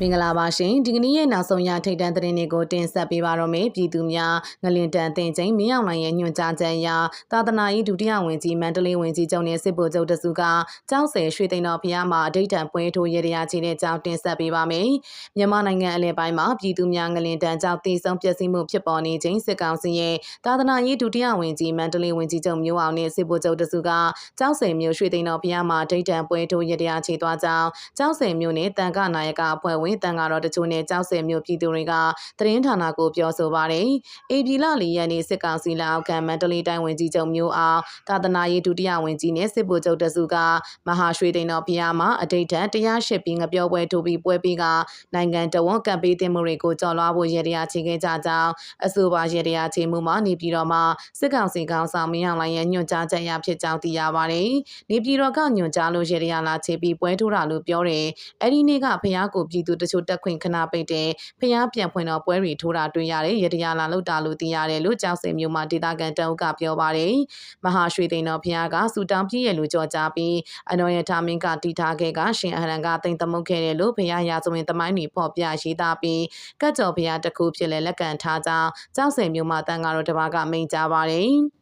မင်္ဂလာပါရှင်ဒီကနေ့ရဲ့နောက်ဆုံးရထိတ်တန့်သတင်းတွေကိုတင်ဆက်ပေးပါတော့မယ်ပြည်သူများငလင်တန်တင်ချင်းမင်းအောင်လှိုင်ရဲ့ညွှန်ကြားချက်အရသာသနာရေးဒုတိယဝန်ကြီးမန္တလေးဝန်ကြီးချုပ်နဲ့စစ်ဗိုလ်ချုပ်တစုကကျောင်းဆယ်ရွှေသိန်းတော်ဖျားမှာအဋိဌံပွဲထိုးရရချီတဲ့ကြောင်းတင်ဆက်ပေးပါမယ်မြန်မာနိုင်ငံအလဲပိုင်းမှာပြည်သူများငလင်တန်ကြောင့်တည်ဆုံပျက်စီးမှုဖြစ်ပေါ်နေခြင်းစစ်ကောင်စီရဲ့သာသနာရေးဒုတိယဝန်ကြီးမန္တလေးဝန်ကြီးချုပ်မျိုးအောင်နဲ့စစ်ဗိုလ်ချုပ်တစုကကျောင်းဆယ်မျိုးရွှေသိန်းတော်ဖျားမှာအဋိဌံပွဲထိုးရရချီသွားကြောင်းကျောင်းဆယ်မျိုးနဲ့တန်ခနာယကအဖွဲ့ဝင်တန်ခါတော်တချို့နဲ့ကြောက်စဲမျိုးပြည်သူတွေကသတင်းဌာနကိုပြောဆိုပါတယ်။အေပြည်လလီရန်နေစစ်ကောင်စီလက်အောက်ခံမန္တလေးတိုင်းဝန်ကြီးချုပ်မျိုးအောင်သာသနာရေးဒုတိယဝန်ကြီးနဲ့စစ်ဗိုလ်ချုပ်တစုကမဟာရွှေသိန်းတော်ဖျားမှာအတိတ်ထန်တရားရှိပြီးငပြောပွဲထိုးပြီးပွဲပြီးကနိုင်ငံတော်ဝန်ကပ်ပေးတင်မှုတွေကိုကြော်လွှားဖို့ရည်ရည်ချေခဲ့ကြကြောင်းအဆိုပါရည်ရည်ချေမှုမှာနေပြည်တော်မှာစစ်ကောင်စီကောင်ဆောင်မင်းအောင်လှိုင်ရဲ့ညွှန်ကြားချက်အရဖြစ်ကြောင်းသိရပါတယ်။နေပြည်တော်ကညွှန်ကြားလို့ရည်ရည်လာချေပြီးပွဲထိုးတာလို့ပြောတယ်။အဲ့ဒီနေ့ကဖျားကိုပြည်သူတချို့တက်ခွင့်ခဏပိတ်တယ်ဖျားပြန်ဖွင့်တော့ပွဲတွေထိုးတာတွေ့ရတယ်ရတရားလာလောက်တာလို့သိရတယ်လို့ကြောက်စင်မျိုးမှာဒေတာကန်တအုပ်ကပြောပါတယ်မဟာရွှေသိန်းတော်ဖျားကစူတောင်းပြည့်ရလို့ကြော်ကြားပြီးအနော်ရထာမင်းကတီထားခဲ့ကရှင်အဟရန်ကတိမ်သမုတ်ခဲ့တယ်လို့ဖျားရာဇဝင်သမိုင်းတွေဖော်ပြရေးသားပြီးကတ်ကြော်ဖျားတစ်ခုဖြစ်လဲလက်ကန်ထားကြောင်းကြောက်စင်မျိုးမှာတန်ကတော့တပါးကမိန်ကြပါတယ်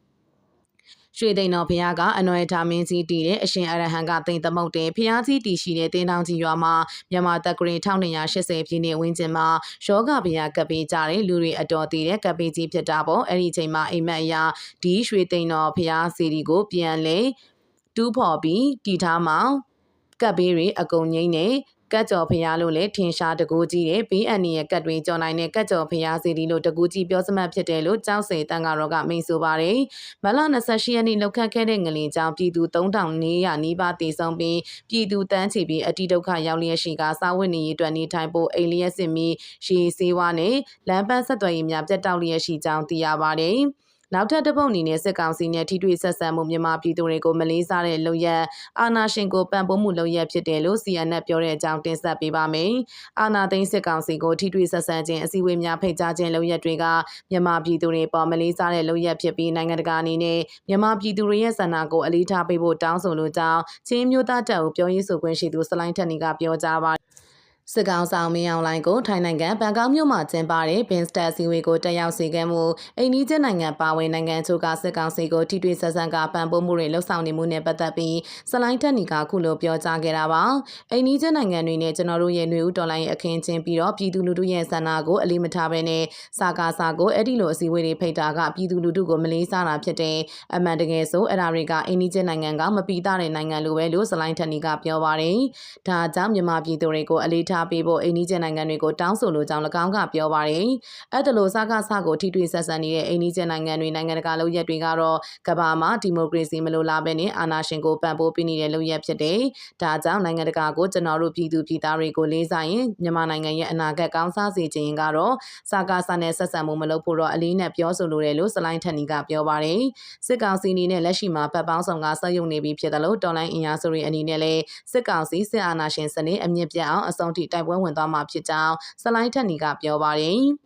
ရွှေသိန်းတော်ဘုရားကအနွယ်ထားမင်းကြီးတည်တဲ့အရှင်အရဟံကတိမ်သမုတ်တဲ့ဘုရားကြီးတည်ရှိတဲ့တင်းတောင်ကြီးရွာမှာမြန်မာတပ်ကရင်1280ပြည့်နှစ်ဝန်းကျင်မှာယောဂဘုရားကပ်ပေးကြတဲ့လူတွေအတော်တည်တဲ့ကပ်ပေးကြီးဖြစ်တာပေါ့အဲ့ဒီချိန်မှာအိမ်မက်အရာဒီရွှေသိန်းတော်ဘုရားစီဒီကိုပြန်လဲတူးဖော်ပြီးတည်ထားမှာကပ်ပေးတွေအကုန်ငိမ့်နေ ကတ်ကြော်ဖျားလို့လည်းထင်ရှားတကူကြီးတဲ့ဘေးအန္တရာယ်ကတ်တွေကြော်နိုင်တဲ့ကတ်ကြော်ဖျားစီဒီလို့တကူကြီးပြောစမှတ်ဖြစ်တယ်လို့ကျောင်းစေတန်ကတော့ကမိန်ဆိုပါတယ်။မလ28ရက်နေ့လောက်ခတ်ခဲ့တဲ့ငလင်ကြောင့်ပြည်သူ3000နေရနီးပါးတည်ဆုံးပြီးပြည်သူတန်းချီပြီးအတိဒုက္ခရောက်လျက်ရှိကစာဝတ်နေရေးအတွက်နေထိုင်ဖို့အိမ်လျက်စစ်မီရှေးစေးဝါနဲ့လမ်းပန်းဆက်သွယ်ရေးများပြတ်တောက်လျက်ရှိကြောင်းသိရပါတယ်။ နောက်ထပ်တစ်ပုတ်အနေနဲ့စစ်ကောင်စီနဲ့ထိတွေ့ဆက်ဆံမှုမြန်မာပြည်သူတွေကိုမလေးစားတဲ့လုပ်ရက်အာဏာရှင်ကိုပံ့ပိုးမှုလုပ်ရက်ဖြစ်တယ်လို့ CNN ပြောတဲ့အကြောင်းတင်ဆက်ပေးပါမယ်။အာဏာသိမ်းစစ်ကောင်စီကိုထိတွေ့ဆက်ဆံခြင်းအစည်းအဝေးများဖိတ်ကြားခြင်းလုပ်ရက်တွေကမြန်မာပြည်သူတွေပေါ်မလေးစားတဲ့လုပ်ရက်ဖြစ်ပြီးနိုင်ငံတကာအနေနဲ့မြန်မာပြည်သူတွေရဲ့ဆန္ဒကိုအလေးထားပေးဖို့တောင်းဆိုလိုကြောင်းချင်းမျိုးသားတပ်ကိုပြောရေးဆိုခွင့်ရှိသူစလိုင်းထက်နီကပြောကြားပါ စစ်ကောင်ဆောင်မင်းအောင်လှိုင်ကိုထိုင်းနိုင်ငံဘန်ကောက်မြို့မှာကျင်းပတဲ့ဘင်စတက်စီဝေကိုတက်ရောက်စေခဲ့မှုအိန္ဒိယနိုင်ငံပါဝင်နိုင်ငံချို့ကစစ်ကောင်စီကိုထိတွေ့ဆက်ဆံကပံ့ပိုးမှုတွေလှုပ်ဆောင်နေမှုနဲ့ပတ်သက်ပြီးစလိုင်းတက်နီကခုလိုပြောကြားခဲ့တာပါအိန္ဒိယနိုင်ငံတွေနဲ့ကျွန်တော်တို့ရဲ့ຫນွေဦးတော်လိုင်းရဲ့အခင်းချင်းပြီးတော့ပြည်သူလူထုရဲ့ဆန္ဒကိုအလေးမထားဘဲနဲ့စာကာစာကိုအဲ့ဒီလိုအစည်းအဝေးတွေဖိတ်တာကပြည်သူလူထုကိုမလေးစားတာဖြစ်တဲ့အမှန်တကယ်ဆိုအဲ့ဒါတွေကအိန္ဒိယနိုင်ငံကမပီတာတဲ့နိုင်ငံလိုပဲလို့စလိုင်းတက်နီကပြောပါတယ်ဒါကြောင့်မြန်မာပြည်သူတွေကိုအလေးထားထားပေးဖို့အိန္ဒိယနိုင်ငံတွေကိုတောင်းဆိုလိုကြောင်း၎င်းကပြောပါတယ်။အဲ့ဒါလိုစကားစကိုထိတွေ့ဆက်ဆံနေတဲ့အိန္ဒိယနိုင်ငံတွေနိုင်ငံတကာလုပ်ရက်တွေကတော့ကမ္ဘာမှာဒီမိုကရေစီမလိုလားဘဲနဲ့အာဏာရှင်ကိုပံ့ပိုးပေးနေတဲ့လုပ်ရက်ဖြစ်တယ်။ဒါကြောင့်နိုင်ငံတကာကိုကျွန်တော်တို့ပြည်သူပြည်သားတွေကိုလေးစားရင်မြန်မာနိုင်ငံရဲ့အနာဂတ်ကောင်းစားစေခြင်းကတော့စကားစနဲ့ဆက်ဆံမှုမလုပ်ဖို့တော့အလေးနဲ့ပြောဆိုလိုတယ်လို့စလိုင်းထက်နီကပြောပါတယ်။စစ်ကောင်စီအနေနဲ့လက်ရှိမှာပတ်ပေါင်းဆောင်ကဆက်ယုံနေပြီးဖြစ်တယ်လို့တော်လိုင်းအင်အားစုတွေအနေနဲ့လည်းစစ်ကောင်စီစစ်အာဏာရှင်စနစ်အမြင့်ပြတ်အောင်အဆုံးထိတိုက်ပွဲဝင်သွားမှာဖြစ်ကြောင်းစလိုင်းထက်နီကပြောပါတယ်။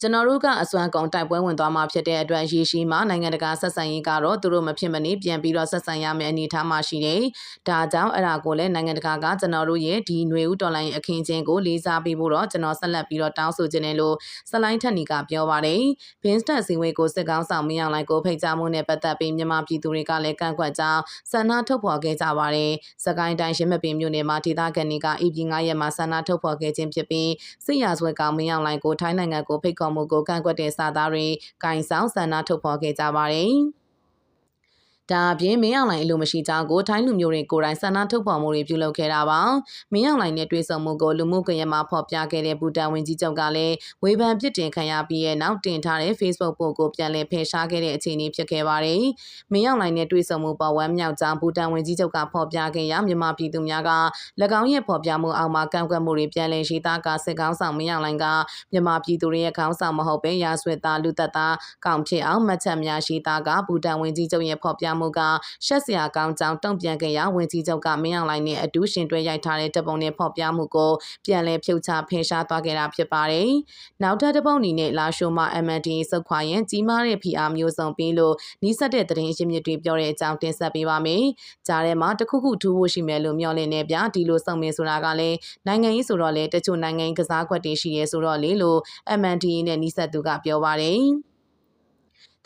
ကျွန်တော်တို့ကအစွမ်းကုန်တိုက်ပွဲဝင်သွားမှာဖြစ်တဲ့အတွက်ရေရှိမှနိုင်ငံတကာဆက်ဆံရေးကတော့သူတို့မဖြစ်မနေပြန်ပြီးတော့ဆက်ဆံရမယ့်အနေအထားမှာရှိတယ်။ဒါကြောင့်အဲ့ဒါကိုလည်းနိုင်ငံတကာကကျွန်တော်တို့ရဲ့ဒီຫນွေဦးတော်လိုင်းအခင်းချင်းကိုလေးစားပေးဖို့တော့ကျွန်တော်ဆက်လက်ပြီးတော့တောင်းဆိုခြင်းနဲ့လို့စလိုင်းထက်နီကပြောပါတယ်။ဘင်းစတက်စီဝေးကိုစစ်ကောင်းဆောင်မင်းအောင်လိုက်ကိုဖိတ်ကြားမှုနဲ့ပတ်သက်ပြီးမြန်မာပြည်သူတွေကလည်းကန့်ကွက်ကြောင်းဆန္ဒထုတ်ဖော်ခဲ့ကြပါတယ်။စကိုင်းတိုင်းရင်းမပင်မြို့နယ်မှာဒေသခံတွေကအေပြည်9ရက်မှာဆန္ဒထုတ်ဖော်ခဲ့ခြင်းဖြစ်ပြီးစစ်ရာဇဝတ်ကောင်မင်းအောင်လိုက်ကိုထိုင်းနိုင်ငံကိုဖိတ်ခေါ်မှုကိုကန့်ကွက်တဲ့စာသားတွေကင်ဆောင်ဆန္ဒထုတ်ဖော်ခဲ့ကြပါတယ်။ ဒါအပြင်မင်းအောင်လိုင်အလိုမရှိကြောင်းကိုထိုင်းလူမျိုးတွေကိုယ်တိုင်ဆန္ဒထုတ်ဖော်မှုတွေပြုလုပ်ခဲ့တာပါ။မင်းအောင်လိုင်နဲ့တွေ့ဆုံမှုကိုလူမှုကွန်ရက်မှာဖော်ပြခဲ့တဲ့ဘူတန်ဝင်ကြီးချုပ်ကလည်းဝေဖန်ပြစ်တင်ခံရပြီးရဲ့နောက်တင်ထားတဲ့ Facebook ပို့ကိုပြန်လည်ဖယ်ရှားခဲ့တဲ့အခြေအနေဖြစ်ခဲ့ပါတယ်။မင်းအောင်လိုင်နဲ့တွေ့ဆုံမှုပေါ်ဝမ်းမြောက်ကြောင်းဘူတန်ဝင်ကြီးချုပ်ကဖော်ပြခဲ့ရာမြန်မာပြည်သူများက၎င်းရဲ့ဖော်ပြမှုအောက်မှာကန့်ကွက်မှုတွေပြန်လည်ရှိသားကစစ်ကောင်းဆောင်မင်းအောင်လိုင်ကမြန်မာပြည်သူတွေရဲ့ခေါင်းဆောင်မဟုတ်ပဲရာဆွေသားလူသက်သားကောင်ဖြစ်အောင်မှတ်ချက်များရှိသားကဘူတန်ဝင်ကြီးချုပ်ရဲ့ဖော်ပြမှုကရှက်စရာကောင်းကြောင်းတုံ့ပြန်ခဲ့ရာဝန်ကြီးချုပ်ကမင်းအောင်လှိုင်နဲ့အတူရှင်တွဲရိုက်ထားတဲ့တပ်ပုံနဲ့ဖော်ပြမှုကိုပြန်လည်ဖြုတ်ချဖယ်ရှားသွားခဲ့တာဖြစ်ပါတယ်။နောက်ထပ်တစ်ပုံအနေနဲ့လာရှိုမှာ MND စုတ်ခွာရင်ကြီးမားတဲ့ PR မျိုးစုံပြီးလို့နီးစပ်တဲ့သတင်းရင်းမြစ်တွေပြောတဲ့အကြောင်းတင်ဆက်ပေးပါမယ်။ကြားထဲမှာတစ်ခုခုထူးဖို့ရှိမယ်လို့မျှော်လင့်နေပြဒီလိုစုံမင်းဆိုတာကလည်းနိုင်ငံရေးဆိုတော့လေတချို့နိုင်ငံရေးကစားကွက်တွေရှိရဲဆိုတော့လေလို့ MND နဲ့နီးစပ်သူကပြောပါတယ်။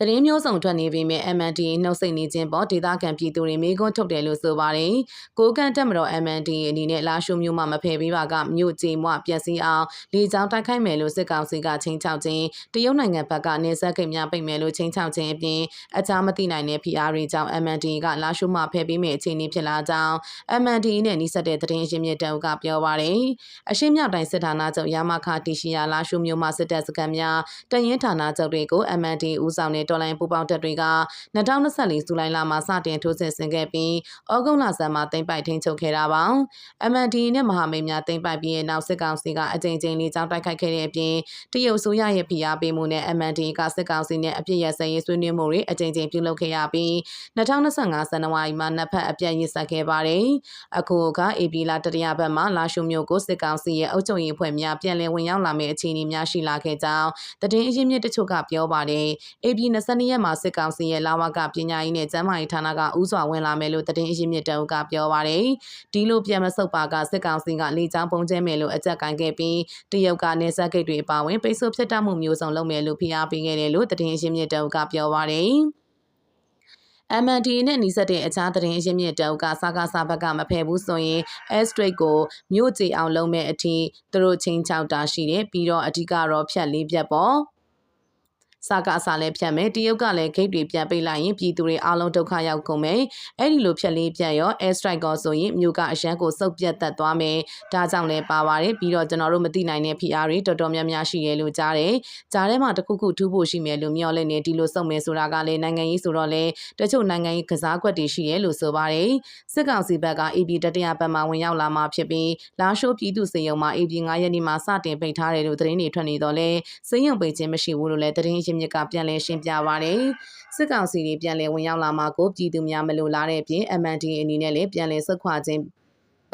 သတင်းမျိုးစုံထွက်နေပေမဲ့ MND နှုတ်ဆက်နေခြင်းပေါ်ဒေသခံပြည်သူတွေမေးခွန်းထုတ်တယ်လို့ဆိုပါတယ်။ကိုကန်တက်မတော် MND အနေနဲ့လာရှုမျိုးမှမဖယ်ပေးပါကမြို့ကြေမွပျက်စီးအောင်လေကြောင်းတိုက်ခိုက်မယ်လို့စစ်ကောင်စီကချင်းချောက်ခြင်းတရုတ်နိုင်ငံဘက်ကနေဆက်ကိတ်များပိတ်မယ်လို့ချင်းချောက်ခြင်းအပြင်အခြားမသိနိုင်တဲ့ PR တွေကြောင့် MND ကလာရှုမှဖယ်ပေးမယ့်အခြေအနေဖြစ်လာကြောင်း MND နဲ့နှိစက်တဲ့သတင်းရင်းမြစ်တောက်ကပြောပါတယ်။အရှင်းမြောက်တိုင်းစစ်ဌာနချုပ်ရမခတီရှိယာလာရှုမျိုးမှစစ်တပ်စခန်းများတရင်ဌာနချုပ်တွေကို MND ဦးဆောင်တဲ့တော်လိုင်းပူပေါင်းတပ်တွေက2024ဇူလိုင်လမှာစတင်ထိုးစစ်ဆင်ခဲ့ပြီးဩဂုတ်လဆန်းမှာတင်ပိုက်ထိန်းချုပ်ခဲ့တာပါ။ MND နဲ့မဟာမိတ်များတင်ပိုက်ပြီးနောက်စစ်ကောင်စီကအကြိမ်ကြိမ်လေးကြောင်းတိုက်ခိုက်ခဲ့တဲ့အပြင်တရုတ်ဆိုရရဲ့ဖိအားပေးမှုနဲ့ MND ကစစ်ကောင်စီနဲ့အပြစ်ရစရေးဆွေးနွေးမှုတွေအကြိမ်ကြိမ်ပြုလုပ်ခဲ့ရပြီး2025ဇန်နဝါရီမှာနှစ်ဖက်အပြတ်ရစ်ဆက်ခဲ့ပါတယ်။အခုက AB လာတတိယဘက်မှာလာရှုမျိုးကိုစစ်ကောင်စီရဲ့အုပ်ချုပ်ရေးဖွဲ့များပြန်လည်ဝင်ရောက်လာမယ့်အခြေအနေများရှိလာခဲ့ကြောင်းတည်င်းအရင်းမြစ်တချို့ကပြောပါတယ်။ AB 22ရက်မှာစစ်ကောင်စီရဲ့လာဝကပညာရေးနဲ့ကျန်းမာရေးဌာနကဥစွာဝင်လာမယ်လို့တည်င်းအရင်းမြစ်တအုပ်ကပြောပါတယ်။ဒီလိုပြန်မဆုတ်ပါကစစ်ကောင်စီကလေကြောင်းပုံကျဲမယ်လို့အကြက်ကင်ခဲ့ပြီးတရုတ်ကနေဆက်ဂိတ်တွေအပါအဝင်ပိတ်ဆို့ဖြတ်တောက်မှုမျိုးစုံလုပ်မယ်လို့ဖိအားပေးခဲ့တယ်လို့တည်င်းအရင်းမြစ်တအုပ်ကပြောပါတယ်။ MND နဲ့နှီးစပ်တဲ့အခြားသတင်းအရင်းမြစ်တောက်ကစကားစားဘက်ကမဖယ်ဘူးဆိုရင် S straight ကိုမြို့ကြေအောင်လုံးမဲ့အထိသူတို့ချင်းချောက်တာရှိတယ်ပြီးတော့အဓိကတော့ဖြတ်လေးဖြတ်ပေါ့ စကားအစားလဲဖြတ်မယ်တရုတ်ကလည်းဂိတ်တွေပြန်ပိတ်လိုက်ရင်ပြည်သူတွေအားလုံးဒုက္ခရောက်ကုန်မယ်အဲ့ဒီလိုဖြတ်လေးဖြတ်ရော air strike ကောဆိုရင်မြို့ကအရန်ကိုစုပ်ပြတ်သက်သွားမယ်ဒါကြောင့်လည်းပါပါတယ်ပြီးတော့ကျွန်တော်တို့မသိနိုင်တဲ့ PR တွေတော်တော်များများရှိရဲလို့ကြားတယ်ကြားထဲမှာတခုခုထူးဖို့ရှိမယ်လို့မျှော်လင့်နေဒီလိုစုံမယ်ဆိုတာကလည်းနိုင်ငံရေးဆိုတော့လေတချို့နိုင်ငံရေးကစားကွက်တွေရှိရဲလို့ဆိုပါတယ်စစ်ကောင်စီဘက်က AB တတိယဘက်မှဝင်ရောက်လာမှာဖြစ်ပြီးလာရှိုးပြည်သူစေယုံမှာ AB 9ရက်နေ့မှာစတင်ပိတ်ထားတယ်လို့သတင်းတွေထွက်နေတော့လဲစေယုံပိတ်ခြင်းမရှိဘူးလို့လည်းသတင်းရင်းမြစ်ကပြန်လည်ရှင်းပြပါတယ်။စစ်ကောင်စီတွေပြန်လည်ဝင်ရောက်လာမှာကိုပြည်သူများမလိုလားတဲ့အပြင် MND အနေနဲ့လည်းပြန်လည်ဆုတ်ခွာခြင်း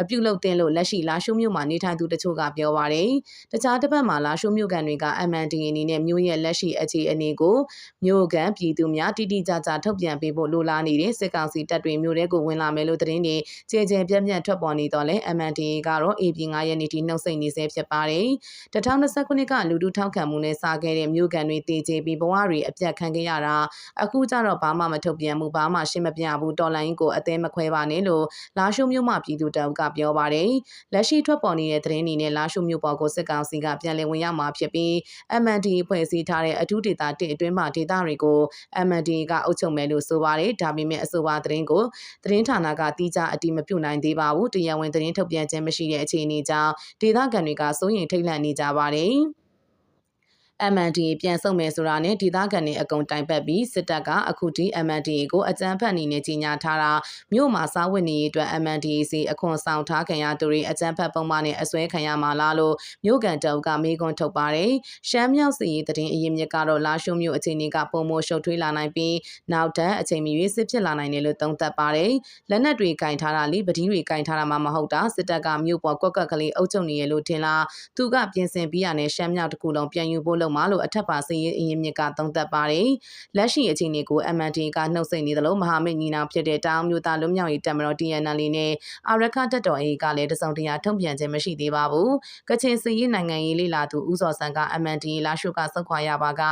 အပြုလုပ်တင်လို့လက်ရှိလာရှုမြို့မှာနေထိုင်သူတချို့ကပြောပါရယ်။တခြားတစ်ပတ်မှာလာရှုမြို့ကန်တွေက MND အနေနဲ့မြို့ရဲ့လက်ရှိအခြေအနေကိုမြို့ကန်ပြည်သူများတိတိကျကျထုတ်ပြန်ပေးဖို့လိုလားနေတဲ့စစ်ကောင်စီတပ်တွေမြို့ထဲကိုဝင်လာမယ်လို့သတင်းတွေကြေကြေပြန့်ပြန့်ထွက်ပေါ်နေတော့လဲ MND ကတော့ AP 9ရက်နေ့ထိနှုတ်ဆက်နေဆဲဖြစ်ပါတယ်။2029ခုနှစ်ကလူထုထောက်ခံမှုနဲ့စာခဲ့တဲ့မြို့ကန်တွေတည်ကြပြီးဘဝတွေအပြတ်ခံခဲ့ရတာအခုကျတော့ဘာမှမထုတ်ပြန်မှုဘာမှရှင်းမပြဘူးတော်လိုင်းကိုအသေးမခွဲပါနဲ့လို့လာရှုမြို့မှာပြည်သူတအုပ်ကပြောပါတယ်။လက်ရှိထွက်ပေါ်နေတဲ့သတင်းတွေနဲ့လာရှုမြို့ပေါ်ကိုစစ်ကောင်စီကပြန်လည်ဝင်ရောက်မှာဖြစ်ပြီး MND ဖွဲ့စည်းထားတဲ့အထူးဒေသတစ်အတွင်းမှဒေသတွေကို MND ကအုပ်ချုပ်မယ်လို့ဆိုပါတယ်။ဒါပေမဲ့အဆိုပါသတင်းကိုသတင်းဌာနကတိကျအတိမပြုနိုင်သေးပါဘူး။တရားဝင်သတင်းထုတ်ပြန်ခြင်းမရှိတဲ့အခြေအနေကြောင့်ဒေသခံတွေကစိုးရိမ်ထိတ်လန့်နေကြပါတယ်။ MND ပြန်ဆုတ်မယ်ဆိုတာနဲ့ဒေသခံတွေအကုန်တိုင်ပတ်ပြီးစစ်တပ်ကအခုထိ MND ကိုအကြမ်းဖက်အနေနဲ့ကြီးညာထားတာမြို့မှာစားဝတ်နေရေးအတွက် MND စီအခွန်ဆောင်ထားခံရသူတွေအကြမ်းဖက်ပုံမှန်နဲ့အစွဲခံရမှာလားလို့မြို့ကန်တုံကမေးခွန်းထုတ်ပါတယ်။ရှမ်းမြောက်စီရေးသတင်းအရင်မြစ်ကတော့လာရှုံမြို့အခြေအနေကပုံမရှုပ်ထွေးလာနိုင်ပြီးနောက်ထပ်အချိန်မီရွေးစစ်ဖြစ်လာနိုင်တယ်လို့သုံးသပ်ပါတယ်။လက်နက်တွေကင်ထားတာလိပတိတွေကင်ထားတာမှမဟုတ်တာစစ်တပ်ကမြို့ပေါ်ကွက်ကွက်ကလေးအုပ်ချုပ်နေရလို့ထင်လားသူကပြင်ဆင်ပြီးရတဲ့ရှမ်းမြောက်တစ်ခုလုံးပြန်ယူဖို့လုပ်မှာလို့အထက်ပါစည်ရေးအရင်မြစ်ကသုံးသပ်ပါတယ်။လက်ရှိအခြေအနေကို MND ကနှုတ်ဆက်နေသလိုမဟာမိတ်ညီနောင်ဖြစ်တဲ့တောင်မျိုးသားလွတ်မြောက်ရေးတပ်မတော် TNL နဲ့အာရခတပ်တော် AA ကလည်းတစုံတရာထုံ့ပြန်ခြင်းမရှိသေးပါဘူး။ကချင်စည်ရေးနိုင်ငံရေးလေလာသူဦးစော်ဆန်းက MND လာရှုကစုတ်ခွာရပါက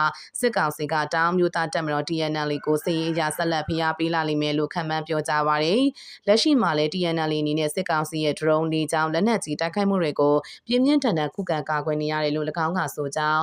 စစ်ကောင်စီကတောင်မျိုးသားတပ်မတော် TNL ကိုစည်ရေးအရာဆက်လက်ဖိအားပေးလာလိမ့်မယ်လို့ခန့်မှန်းပြောကြားပါတယ်။လက်ရှိမှာလည်း TNL အနေနဲ့စစ်ကောင်စီရဲ့ drone လေးကြောင်းလက်နက်ကြီးတိုက်ခိုက်မှုတွေကိုပြင်းပြင်းထန်ထန်ခုခံကာကွယ်နေရတယ်လို့၎င်းကဆိုကြောင်း